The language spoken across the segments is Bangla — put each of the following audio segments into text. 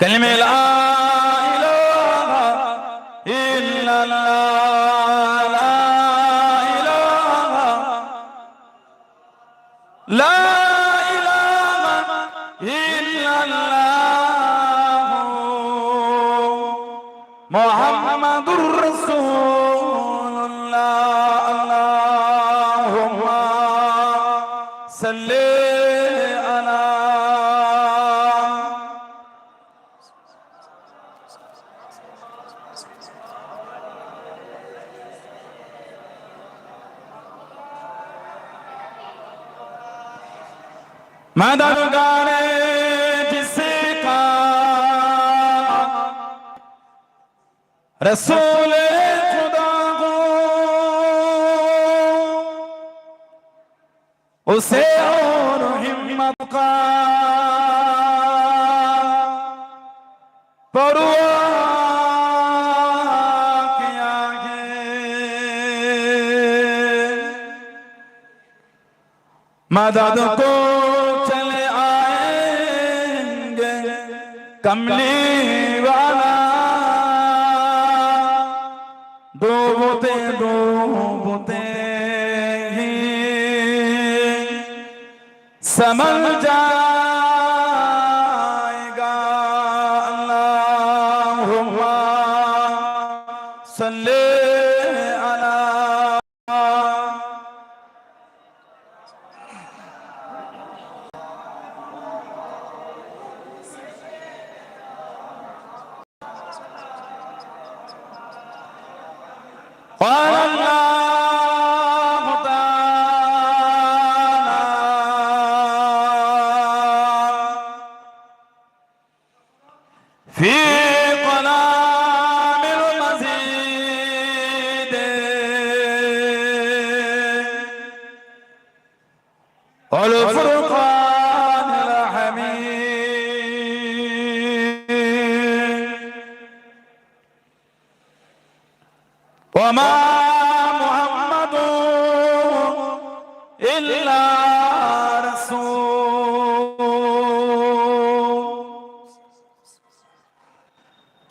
കലിമേലാ मदद गाने जिसका रसूल खुदा को उसे और हिम्मत का परवाह किया है मदद को कमने वाला। दो बोते दो बोते समझ जा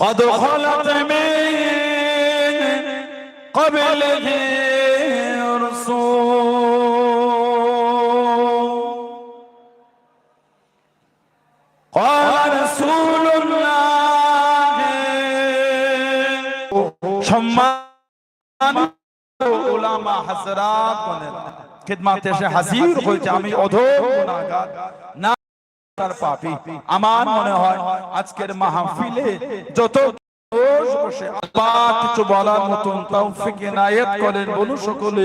قد خلت من قبله رسول قال رسول الله সম্মান ওলামা হাজরাত বলেন খিদমাতে এসে হাজির হয়েছে আমি অধম গুনাহগার না তার পাপী। আমার মনে হয় আজকের মাহফিলে যত বসে আল্লাহ কিছু বলার মতন তৌফিক করেন বলুন সকলে।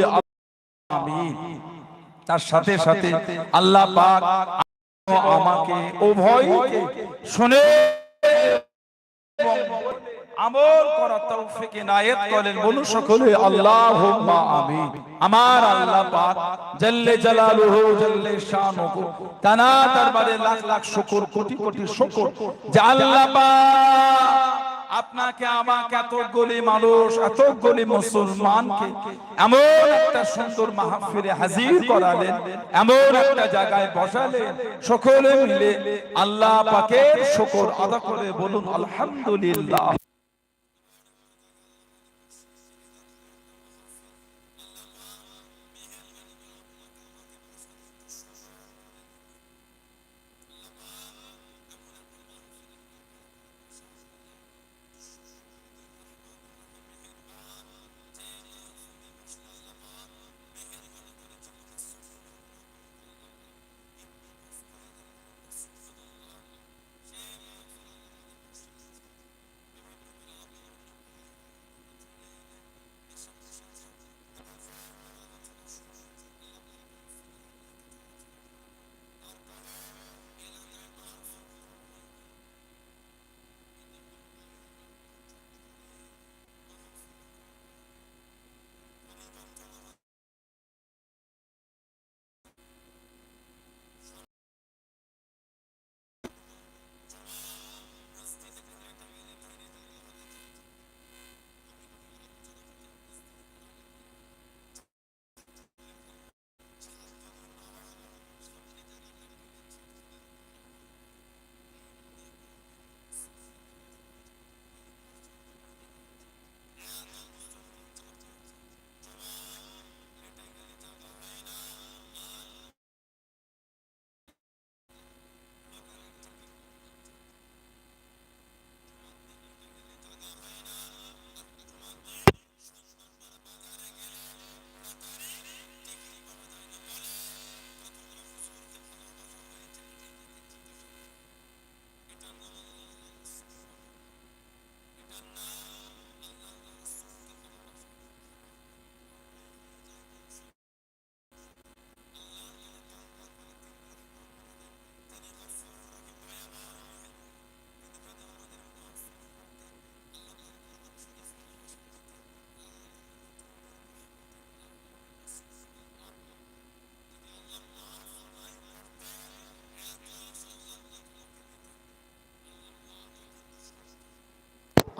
আমিন। তার সাথে সাথে আল্লাহ পাক আমাকে উভয়কে শুনে আমল করা তৌফিক ইনায়েত করেন বলুন সকলে আল্লাহুম্মা আমিন। আমার আল্লাহ পাক জাল্লে জালালুহু জাল্লে শানুহু। তানা দরবারে লাখ লাখ শুকর কোটি কোটি শুকর। যে আল্লাহ পাক। আপনাকে আমাকে এতগুলি মানুষ এতগুলি মুসলমানকে এমন একটা সুন্দর মাহফিলে হাজির করালেন। এমন একটা জায়গায় বসালেন। সকলে মিলে আল্লাহ পাকের শুকর আদা করে বলুন আলহামদুলিল্লাহ।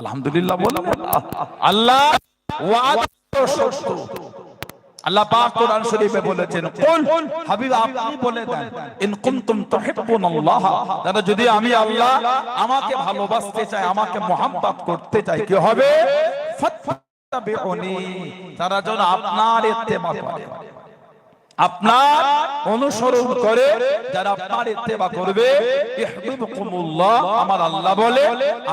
আলহামদুলিল্লাহ বললেন, আল্লাহ আল্লাহ পাক কোরআন শরীফে বলেছেন হাবিব, আপনি বলে দেন, ইন কুনতুম যদি আমি আল্লাহ আমাকে ভালোবাসতে চাই, আমাকে করতে চাই, কি হবে? তারা যেন আপনার ইত্তেবা করে। আপনার অনুসরণ করে যারা আপনার ইত্তেবা করবে আমার আল্লাহ বলে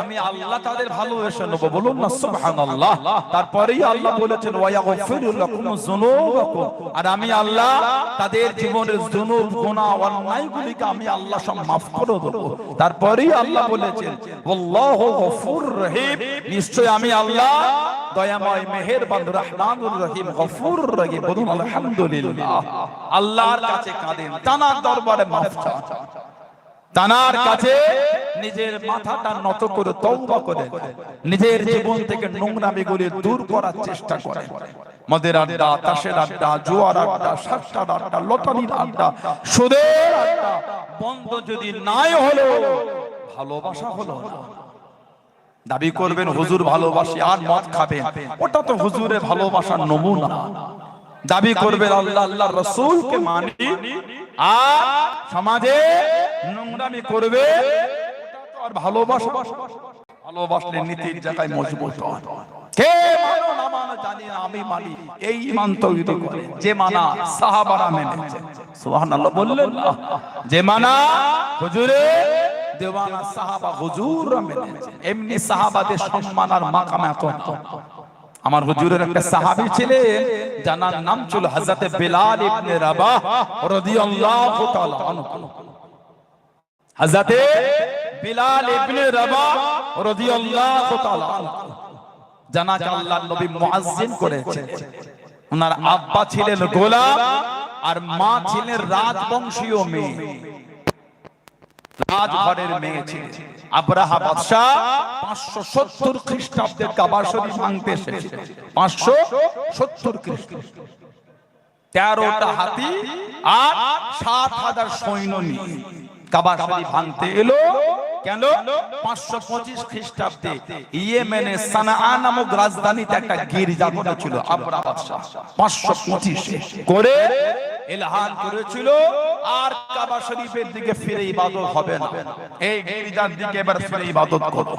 আমি আল্লাহ তাদের ভালোবেসে নেব বলুন না সুবহানাল্লাহ। তারপরেই আল্লাহ বলেছেন ওয়ায়াগফিরু লাকুম যুনুবাকুম। আর আমি আল্লাহ তাদের জীবনের যুনুব গুনাহ অন্যায়গুলিকে আমি আল্লাহ সব maaf করে দেব। তারপরেই আল্লাহ বলেছেন আল্লাহু গফুর রহিম। নিশ্চয় আমি আল্লাহ দয়াময় রহমানুর রহিম, গফুর রহিম, বলুন আলহামদুলিল্লাহ। আল্লাহর কাছে কাঁদেন দরবারে মাফ চান। তানার কাছে নিজের মাথাটা নত করে তওবা করে নিজের জীবন থেকে নোংরামিগুলি দূর করার চেষ্টা করে মদের আড্ডা, তাসের আড্ডা, জুয়ার আড্ডা, সাতটার আড্ডা, লটারির আড্ডা, সুদের আড্ডা, বন্ধ যদি নাই হলো ভালোবাসা হলো না। দাবি করবেন হুজুর ভালোবাসি আর মদ খাবেন। ওটা তো হুজুরে ভালোবাসার নমুনা। দাবি করবেন আল্লাহ আল্লাহ রসুলকে মানি আর সমাজে নোংরামি করবে। ওটা তো আর ভালোবাসা। ভালোবাসলে নীতির জায়গায় মজবুত হয় কে মানো না মানো জানি না আমি মানি। এই ইমান তৈরি করে যে মানা সাহাবারা মেনেছে। সুবহানাল্লাহ বললেন না। যে মানা হুজুরে দেওয়ানা সাহাবা এমনি সাহাবাদের সম্মান আর মাকাম এত আমার হুজুরের একটা সাহাবী ছিলেন জানার নাম ছিল ইবনে রাবাহ রাদিয়াল্লাহু তাআলা আনহু। ইবনে রাবাহ রাদিয়াল্লাহু তাআলা আনহু। জানাজা আল্লাহর নবী মুয়াজ্জিন ওনার আব্বা ছিলেন গোলাম আর মা ছিলেন রাজবংশীয় মেয়ে। রাজঘরের মেয়ে ছিলেন আব্রাহা বাদশাহ পাঁচশো সত্তর খ্রিস্টাব্দে কাবা শরীফ ভাঙতে এসেছে। পাঁচশো সত্তর খ্রিস্টাব্দ। তেরোটা হাতি আর সাত হাজার সৈন্য নিয়ে কাবা শরীফ ভাঙতে এলো। কেন? পাঁচশো পঁচিশ খ্রিস্টাব্দে ইয়েমেনে সানাআ নামক রাজধানীতে একটা গির্জা করেছিল আবরা বাদশাহ। পাঁচশো পঁচিশ। করে এলহান করেছিল, আর কাবা শরীফের দিকে ফিরে ইবাদত হবে না। এই গির্জার দিকে এবার ফিরে ইবাদত করো।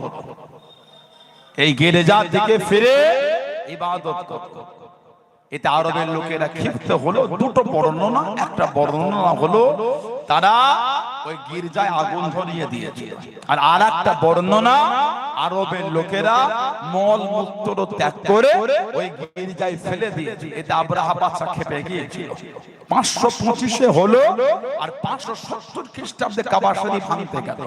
এই গির্জার দিকে ফিরে ইবাদত করো। এতে আরবের লোকেরা ক্ষিপ্ত হলো। দুটো বর্ণনা, একটা বর্ণনা হলো, তারা ওই গির্জায় আগুন ধরিয়ে দিয়েছিল আর আর একটা বর্ণনা আরবের লোকেরা মল মূত্র ত্যাগ করে ওই গির্জায় ফেলে দিয়েছে। এতে আব্রাহা বাচ্চা খেপে গিয়েছিল। পাঁচশো পঁচিশে হলো আর পাঁচশো সত্তর খ্রিস্টাব্দে কাবা শরীফ ভাঙতে গেল।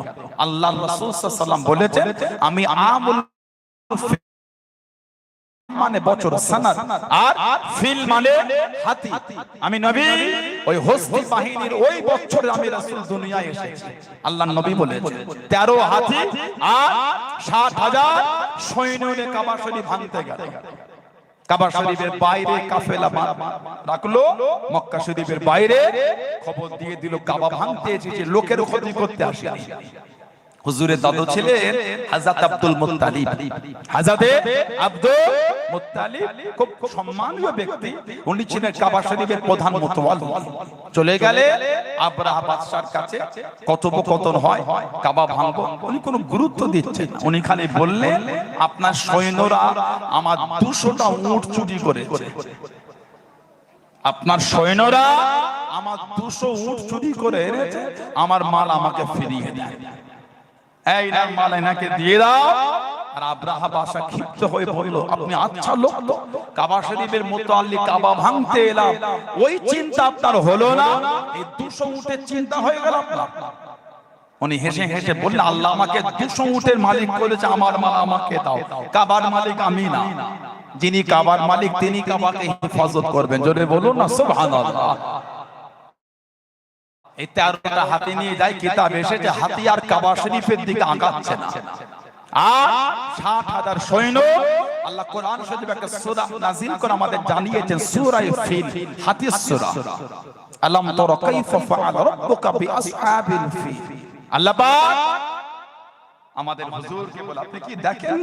আল্লাহ রাসূল সাল্লাম বলেছেন আমি আমুল মানে বছর সানাত আর ফিল মানে হাতি। আমি নবী ওই হস্তি বাহিনীর ওই বছরে আমি রাসূল দুনিয়ায় এসেছি। আল্লাহ নবী বলেছেন 13 হাতি আর 60000 সৈন্য নিয়ে কাবা শরীফ ভাঙতে গেল। কাবা শরীফের বাইরে কাফেলা রাখল মক্কা শরীফের বাইরে খবর দিয়ে দিল কাবা ভাঙতে এসেছে লোকের ক্ষতি করতে আসেনি। হুজুরের দাদু ছিলেন হাজাত আব্দুল মুত্তালিব। হাজাতে আব্দুল মুত্তালিব খুব সম্মানীয় ব্যক্তি। উনি ছিলেন কাবা শরীফের প্রধান মুতওয়াল্লি চলে গেলে আব্রাহা বাদশার কাছে কথোপকথন হয় কাবা ভাঙবো উনি কোনো গুরুত্ব দিচ্ছেন। না। উনি খালি বললেন আপনার সৈন্যরা আমার দুশোটা উট চুরি করেছে। আপনার সৈন্যরা আমার দুশো উট চুরি করে এনেছে আমার মাল আমাকে ফিরিয়ে দেয় এই দিয়ে দাও। আর আব্রাহা বাসা ক্ষিপ্ত হয়ে বলল, আপনি আচ্ছা লোক তো। কাবা শরীফের মতো আল্লি কাবা ভাঙতে এলাম। ওই চিন্তা আপনার হলো না। এই দুশো চিন্তা হয়ে গেল আপনার। উনি হেসে হেসে বললেন, আল্লাহ আমাকে দুশো উটের মালিক করেছে, আমার মাল আমাকে দাও। কাবার মালিক আমি না। যিনি কাবার মালিক, তিনি কাবাকে হেফাজত করবেন। জোরে বলুন না, সুবহানাল্লাহ। এই তেরোটা হাতি নিয়ে যায়, কিতাব হাতি আর কাবা শরীফের দিকে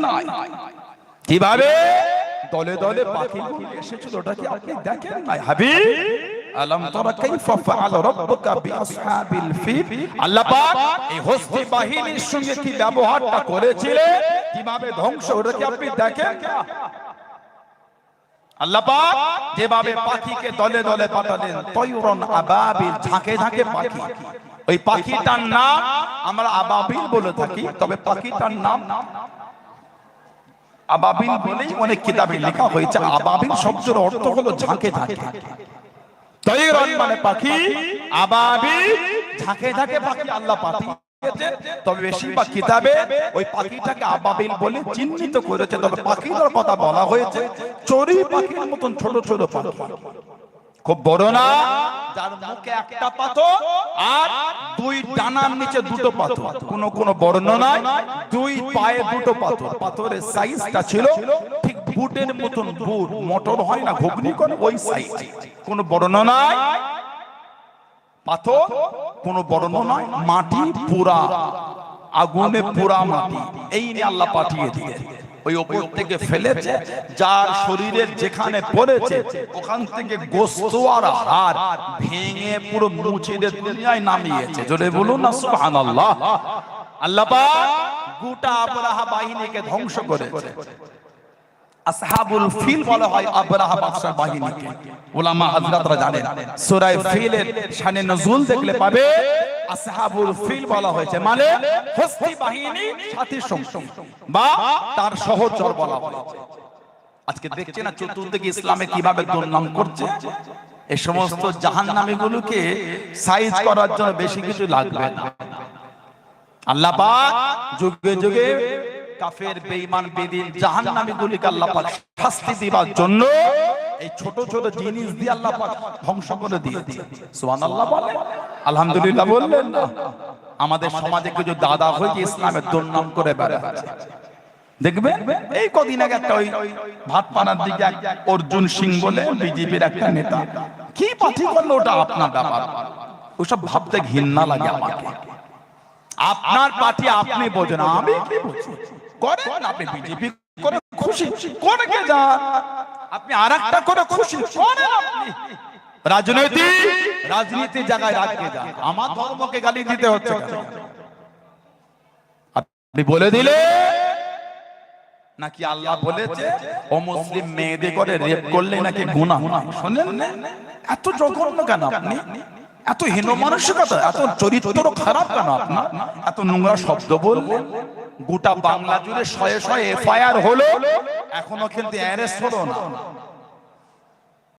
না। কীভাবে? দলে দলে পাখি এসেছিল, ওটা কি আপনি দেখেন না হাবিব? আলম তারা কাইফা ফাআল রাব্বুকা বিআসহাবিল ফিল আল্লাহ পাক এই হস্তি বাহিনীর সঙ্গে কি ব্যবহারটা করেছিলেন কীভাবে ধ্বংস ওটা কি আপনি দেখেন? আল্লাহ পাক যেভাবে পাখিকে দলে দলে পাঠালেন তয়ুরন আবাবিল ঝাঁকে ঝাঁকে পাখি। ওই পাখিটার নাম আমরা আবাবিল বলে থাকি তবে পাখিটার নাম আবাবিল বলেই অনেক কিতাবে লেখা হয়েছে আবাবিল শব্দের অর্থ হলো ঝাঁকে। ঝাঁকে। তয়ুরন মানে পাখি আবাবিল ঝাঁকে ঝাঁকে পাখি আল্লাহ পাঠিয়েছেন তবে বেশিরভাগ কিতাবে ওই পাখিটাকে আবাবিল বলে চিহ্নিত করেছে। তবে পাখিটার কথা বলা হয়েছে চড়ি পাখির মতন ছোট ছোট পাখি। খুব বড় না যার মুখে একটা পাথর আর দুই ডানার নিচে দুটো পাথর। কোন কোন বর্ণনায় দুই পায়ে দুটো পাথর। পাথরের সাইজটা ছিল ঠিক বুটের মতন বুট, মোটর হয় না, ঘুগনি করে ওই সাইজ কোন বর্ণনায় পাথর? কোন বর্ণনায় মাটি পুরা, আগুনে পুরা মাটি। এই নিয়ে আল্লাহ পাঠিয়ে দিলেন। ওই ওপর থেকে ফেলেছে, যার শরীরের যেখানে পড়েছে, ওখান থেকে গোস্ত আর হাড় ভেঙে পুরো মুছে দিয়ে দুনিয়ায় নামিয়েছে। জোরে বলুন না, সুবহানাল্লাহ। আল্লাহ পাক গোটা আবরাহা বাহিনীকে ধ্বংস করেছে। আসহাবুল ফিল বলা হয় আবরাহা বাদশার বাহিনীকে উলামা হযরতরা জানেন সূরা ফিলের শানে নজুল দেখলে পাবে আসহাবুল ফিল বলা হয়েছে। মানে হস্তি বাহিনী সাথী সঙ্গ। বা তার সহচর বলা হয়েছে। আজকে দেখছে না চতুর্দিকে ইসলামে কীভাবে দুর্নাম করছে? এই সমস্ত জাহান্নামীগুলোকে সাইজ করার জন্য বেশি কিছু লাগবে না। আল্লাহ পাক যুগে যুগে কাফের বেঈমান বেদিন জাহান্নামী গুলিকে আল্লাহ পাক শাস্তি দিবার জন্য এই ছোট ছোট জিনিস দিয়ে আল্লাহ পাক ধ্বংস করে দিয়েছে। সুবহানাল্লাহ বলেন। আলহামদুলিল্লাহ বললেন না আমাদের সমাজে কিছু দাদা হয়ে ইসলামের দুর্নাম করে বেড়াচ্ছে। দেখবে এই কদিন আগে একটা ওই ভাত পানার দিকে অর্জুন সিং বলে বিজেপির একটা নেতা। কি পাঠি করল ওটা আপনার ব্যাপার? ওসব ভাবতে ঘৃণা লাগে আমাকে। আপনার পার্টি আপনি বোঝেন আমি কি বুঝি করেন আপনি বিজেপি করে খুশি। করে কে আপনি আর একটা করে খুশি। করেন আপনি। রাজনীতি রাজনীতি জায়গায় রাখতে আমার ধর্মকে গালি দিতে হচ্ছে আপনি বলে দিলে? নাকি আল্লাহ বলেছে ও মুসলিম মেয়েদের করে রেপ করলে নাকি গুনাহ? শোনেন না? এত জঘন্য কেন আপনি? এত হীন মানসিকতা এত চরিত্র খারাপ কেন আপনার? এত নোংরা শব্দ বললেন গোটা বাংলা জুড়ে শয়ে শয়ে এফআইআর হলো এখনও কিন্তু অ্যারেস্ট হলো না।